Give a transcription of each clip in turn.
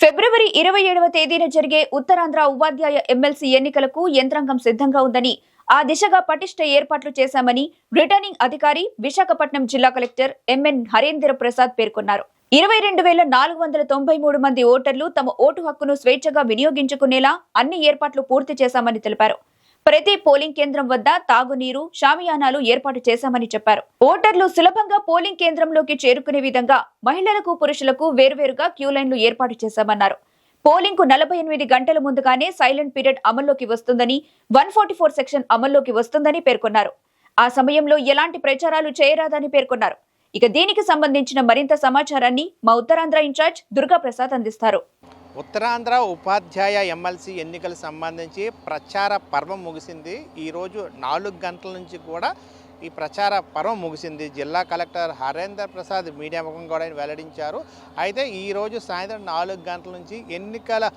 ఫిబ్రవరి ఇరవై ఏడవ తేదీన జరిగే ఉత్తరాంధ్ర ఉపాధ్యాయ ఎమ్మెల్సీ ఎన్నికలకు యంత్రాంగం సిద్ధంగా ఉందని ఆ దిశగా పటిష్ట ఏర్పాట్లు చేశామని రిటర్నింగ్ అధికారి విశాఖపట్నం జిల్లా కలెక్టర్ ఎంఎన్ హరేంద్ర ప్రసాద్ పేర్కొన్నారు. ఇరవై రెండు వేల నాలుగు వందల తొంభై మూడు మంది ఓటర్లు తమ ఓటు హక్కును స్వేచ్ఛగా వినియోగించుకునేలా అన్ని ఏర్పాట్లు పూర్తి చేశామని తెలిపారు. ప్రతి పోలింగ్ కేంద్రం వద్ద తాగునీరు షామియానాలు ఏర్పాటు చేశామని చెప్పారు. ఓటర్లు సులభంగా పోలింగ్ కేంద్రంలోకి చేరుకునే విధంగా మహిళలకు పురుషులకు వేర్వేరుగా క్యూ లైన్లు ఏర్పాటు చేశామన్నారు. పోలింగ్కు నలభై ఎనిమిది గంటల ముందుగానే సైలెంట్ పీరియడ్ అమల్లోకి వస్తుందని వన్ ఫార్టీ ఫోర్ సెక్షన్ అమల్లోకి వస్తుందని పేర్కొన్నారు. ఆ సమయంలో ఎలాంటి ప్రచారాలు చేయరాదని పేర్కొన్నారు. ఇక దీనికి సంబంధించిన మరింత సమాచారాన్ని మా ఉత్తరాంధ్ర ఇన్ఛార్జ్ దుర్గా ప్రసాద్ అందిస్తారు. ఉత్తరాంధ్ర ఉపాధ్యాయ ఎమ్మెల్సీ ఎన్నికలు సంబంధించి ప్రచార పర్వం ముగిసింది. ఈరోజు నాలుగు గంటల నుంచి కూడా ఈ ప్రచార పర్వం ముగిసింది. జిల్లా కలెక్టర్ హరేందర్ ప్రసాద్ మీడియా ముఖం కూడా ఆయన వెల్లడించారు. అయితే ఈరోజు సాయంత్రం నాలుగు గంటల నుంచి ఎన్నికల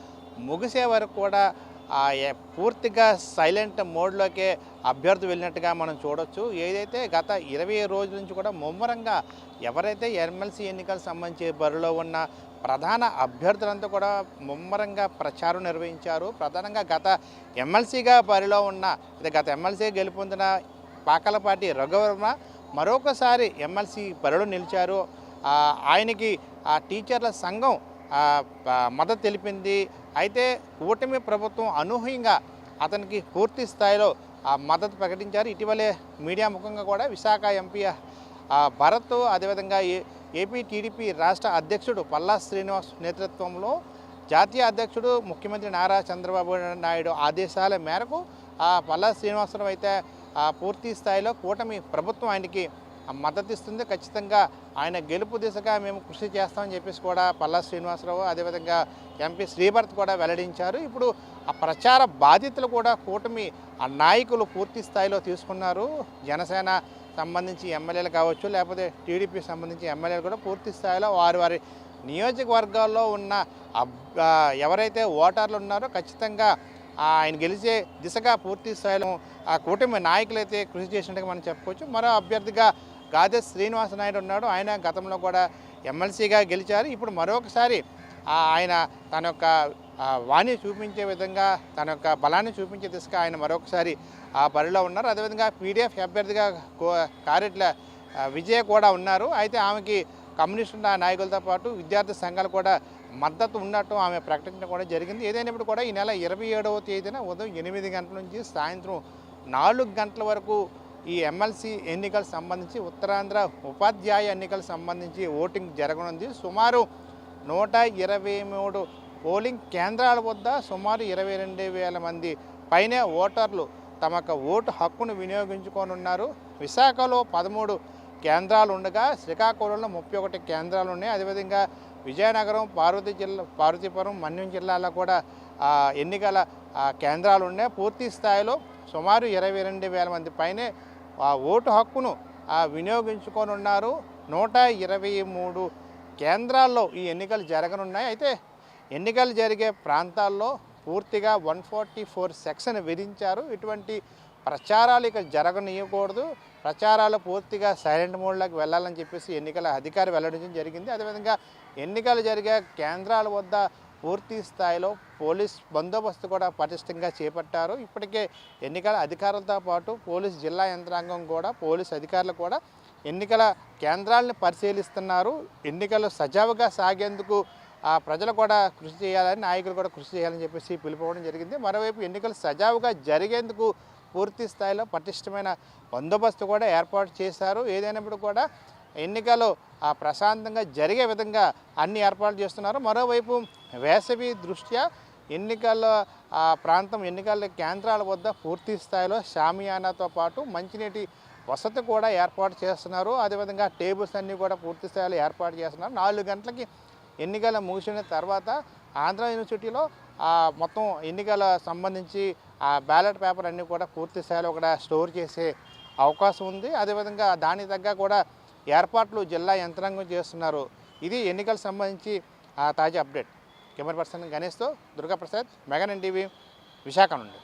ముగిసే వరకు కూడా పూర్తిగా సైలెంట్ మోడ్లోకే అభ్యర్థి వెళ్ళినట్టుగా మనం చూడొచ్చు. ఏదైతే గత ఇరవై రోజుల నుంచి కూడా ముమ్మరంగా ఎవరైతే ఎమ్మెల్సీ ఎన్నికలకు సంబంధించి బరిలో ఉన్న ప్రధాన అభ్యర్థులంతా కూడా ముమ్మరంగా ప్రచారం నిర్వహించారు. ప్రధానంగా గత ఎమ్మెల్సీగా బరిలో ఉన్న గత ఎమ్మెల్సీ గెలుపొందిన పాకలపాటి రఘువర్మ మరొకసారి ఎమ్మెల్సీ బరిలో నిలిచారు. ఆయనకి ఆ టీచర్ల సంఘం మద్దతు తెలిపింది. అయితే కూటమి ప్రభుత్వం అనూహ్యంగా అతనికి పూర్తి స్థాయిలో మద్దతు ప్రకటించారు. ఇటీవలే మీడియా ముఖంగా కూడా విశాఖ ఎంపీ భరత్ అదేవిధంగా ఏ ఏపీ టీడీపీ రాష్ట్ర అధ్యక్షుడు పల్లా శ్రీనివాస్ నేతృత్వంలో జాతీయ అధ్యక్షుడు ముఖ్యమంత్రి నారా చంద్రబాబు నాయుడు ఆదేశాల మేరకు ఆ పల్లా శ్రీనివాసరావు అయితే పూర్తి స్థాయిలో కూటమి ప్రభుత్వం ఆయనకి మద్దతిస్తుంది ఖచ్చితంగా ఆయన గెలుపు దిశగా మేము కృషి చేస్తామని చెప్పేసి కూడా పల్లా శ్రీనివాసరావు అదేవిధంగా ఎంపీ శ్రీభరత్ కూడా వెల్లడించారు. ఇప్పుడు ఆ ప్రచార బాధ్యతలు కూడా కూటమి ఆ నాయకులు పూర్తి స్థాయిలో తీసుకున్నారు. జనసేన సంబంధించి ఎమ్మెల్యేలు కావచ్చు లేకపోతే టీడీపీ సంబంధించి ఎమ్మెల్యేలు కూడా పూర్తి స్థాయిలో వారి వారి నియోజకవర్గాల్లో ఉన్న అబ్- ఎవరైతే ఓటర్లు ఉన్నారో ఖచ్చితంగా ఆయన గెలిచే దిశగా పూర్తి స్థాయిలో ఆ కూటమి నాయకులైతే కృషి చేసినట్టుగా మనం చెప్పుకోవచ్చు. మరో అభ్యర్థిగా గాదే శ్రీనివాస నాయుడు ఉన్నాడు. ఆయన గతంలో కూడా ఎమ్మెల్సీగా గెలిచారు. ఇప్పుడు మరొకసారి ఆయన తన యొక్క వాణి చూపించే విధంగా తన యొక్క బలాన్ని చూపించే దిశగా ఆయన మరొకసారి ఆ బరిలో ఉన్నారు. అదేవిధంగా పీడిఎఫ్ అభ్యర్థిగా కారెట్ల విజయ కూడా ఉన్నారు. అయితే ఆమెకి కమ్యూనిస్టు నాయకులతో పాటు విద్యార్థి సంఘాలు కూడా మద్దతు ఉన్నట్టు ఆమె ప్రకటించడం కూడా జరిగింది. ఏదైనప్పుడు కూడా ఈ నెల ఇరవై ఏడవ తేదీన ఉదయం ఎనిమిది గంటల నుంచి సాయంత్రం నాలుగు గంటల వరకు ఈ ఎమ్మెల్సీ ఎన్నికలకు సంబంధించి ఉత్తరాంధ్ర ఉపాధ్యాయ ఎన్నికలకు సంబంధించి ఓటింగ్ జరగనుంది. సుమారు నూట ఇరవై మూడు పోలింగ్ కేంద్రాల వద్ద సుమారు ఇరవై రెండు వేల మంది పైనే ఓటర్లు తమ ఓటు హక్కును వినియోగించుకోనున్నారు. విశాఖలో పదమూడు కేంద్రాలు ఉండగా శ్రీకాకుళంలో ముప్పై ఒకటి కేంద్రాలు ఉన్నాయి. అదేవిధంగా విజయనగరం పార్వతీ జిల్లా పార్వతీపురం మన్యం జిల్లాలో కూడా ఎన్నికల కేంద్రాలు ఉన్నాయి. పూర్తి స్థాయిలో సుమారు ఇరవై రెండు వేల మంది పైనే ఆ ఓటు హక్కును ఆ, వినియోగించుకోనున్నారు నూట ఇరవై మూడు కేంద్రాల్లో ఈ ఎన్నికలు జరగనున్నాయి. అయితే ఎన్నికలు జరిగే ప్రాంతాల్లో పూర్తిగా వన్ ఫార్టీ ఫోర్ సెక్షన్ విధించారు. ఇటువంటి ప్రచారాలు ఇక జరగనీయకూడదు. ప్రచారాలు పూర్తిగా సైలెంట్ మోడ్లోకి వెళ్ళాలని చెప్పేసి ఎన్నికల అధికారి వెల్లడించడం జరిగింది. అదేవిధంగా ఎన్నికలు జరిగే కేంద్రాల వద్ద పూర్తి స్థాయిలో పోలీస్ బందోబస్తు కూడా పటిష్టంగా చేపట్టారు. ఇప్పటికే ఎన్నికల అధికారులతో పాటు పోలీస్ జిల్లా యంత్రాంగం కూడా పోలీస్ అధికారులు కూడా ఎన్నికల కేంద్రాలను పరిశీలిస్తున్నారు. ఎన్నికలు సజావుగా సాగేందుకు ఆ ప్రజలు కూడా కృషి చేయాలని నాయకులు కూడా కృషి చేయాలని చెప్పేసి పిలుపుకోవడం జరిగింది. మరోవైపు ఎన్నికలు సజావుగా జరిగేందుకు పూర్తి స్థాయిలో పటిష్టమైన బందోబస్తు కూడా ఏర్పాటు చేశారు. ఏదైనప్పుడు కూడా ఎన్నికలు ఆ ప్రశాంతంగా జరిగే విధంగా అన్ని ఏర్పాట్లు చేస్తున్నారు. మరోవైపు వేసవి దృష్ట్యా ఎన్నికల ఆ ప్రాంతం ఎన్నికల కేంద్రాల వద్ద పూర్తి స్థాయిలో షామియానాతో పాటు మంచినీటి వసతి కూడా ఏర్పాటు చేస్తున్నారు. అదేవిధంగా టేబుల్స్ అన్నీ కూడా పూర్తి స్థాయిలో ఏర్పాటు చేస్తున్నారు. నాలుగు గంటలకి ఎన్నికలు ముగిసిన తర్వాత ఆంధ్ర యూనివర్సిటీలో ఆ మొత్తం ఎన్నికల సంబంధించి ఆ బ్యాలెట్ పేపర్ అన్నీ కూడా పూర్తి స్థాయిలో కూడా స్టోర్ చేసే అవకాశం ఉంది. అదేవిధంగా దానికి తగ్గ కూడా ఏర్పాట్లు జిల్లా యంత్రాంగం చేస్తున్నారు. ఇది ఎన్నికలకు సంబంధించి ఆ తాజా అప్డేట్. కెమెరా పర్సన్ గణేష్తో దుర్గాప్రసాద్ మెగాన్ టీవీ విశాఖ నుండి.